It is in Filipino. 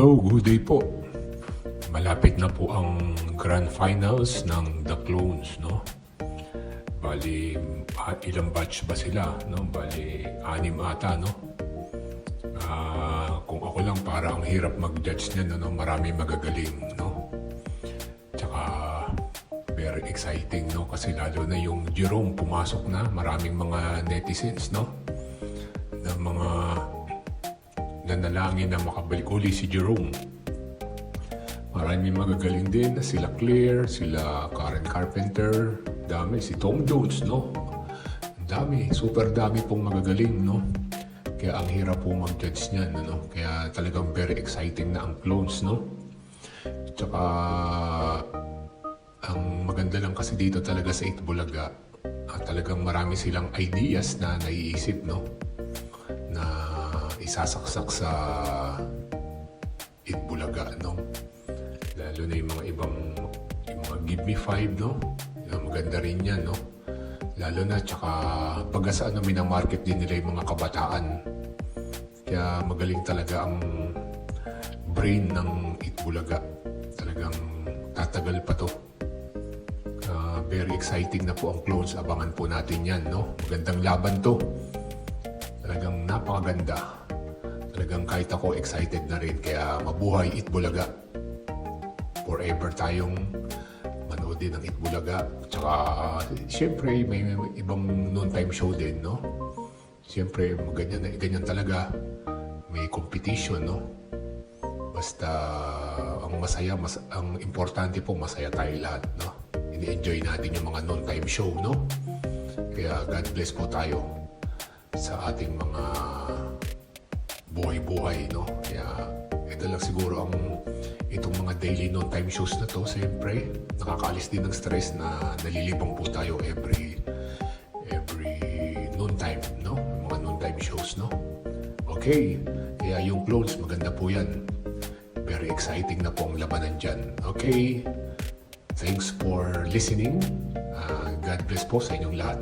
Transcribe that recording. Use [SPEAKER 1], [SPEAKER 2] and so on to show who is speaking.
[SPEAKER 1] Hello, good day po. Malapit na po ang grand finals ng The Clones, no? Bali, ilang batch ba sila, no? Bali, anim ata, no? Ah, kung ako lang, para ang hirap mag-judge niyan, no? Marami magagaling, no? Tsaka, very exciting, no? Kasi lalo na yung Jerome pumasok na, maraming mga netizens, no? Na mga nanalangin na makabalik uli si Jerome. Maraming magagaling din na sila Claire, sila Karen Carpenter, dami, si Tom Jones, no? Dami, super dami pong magagaling, no? Kaya ang hirap po mag-judge niyan, ano? Kaya talagang very exciting na ang clones, no? Tsaka, ang maganda lang kasi dito talaga sa Itbulaga, ah, talagang marami silang ideas na naiisip, no? Isasaksak sa Itbulaga, no? Lalo na yung mga ibang, yung mga Give Me Five, no? Yung maganda rin yan, no? Lalo na, tsaka pag-asa ano, minamarket din nila yung mga kabataan. Kaya magaling talaga ang brain ng Itbulaga. Talagang tatagal pa to. Ah, very exciting na po ang clones. Abangan po natin yan, no? Magandang laban to. Talagang napakaganda. Talagang kahit ako excited na rin. Kaya mabuhay Itbulaga. Forever tayong manood din ng Itbulaga. Tsaka, siyempre, may, may ibang noon-time show din, no? Siyempre, ganyan, ganyan talaga. May competition, no? Basta, ang masaya, mas, ang importante po, masaya tayo lahat, no? Ini-enjoy natin yung mga noon-time show, no? Kaya God bless po tayo sa ating mga buhay-buhay, no? Kaya ito lang siguro ang itong mga daily no-time shows na to, siyempre, nakakaalis din ng stress na nalilibang po tayo every every noon time, no? Mga noon time shows, no? Okay, kaya yung clones, maganda po yan. Very exciting na po ang labanan dyan. Okay, thanks for listening. Ah, God bless po sa inyong lahat.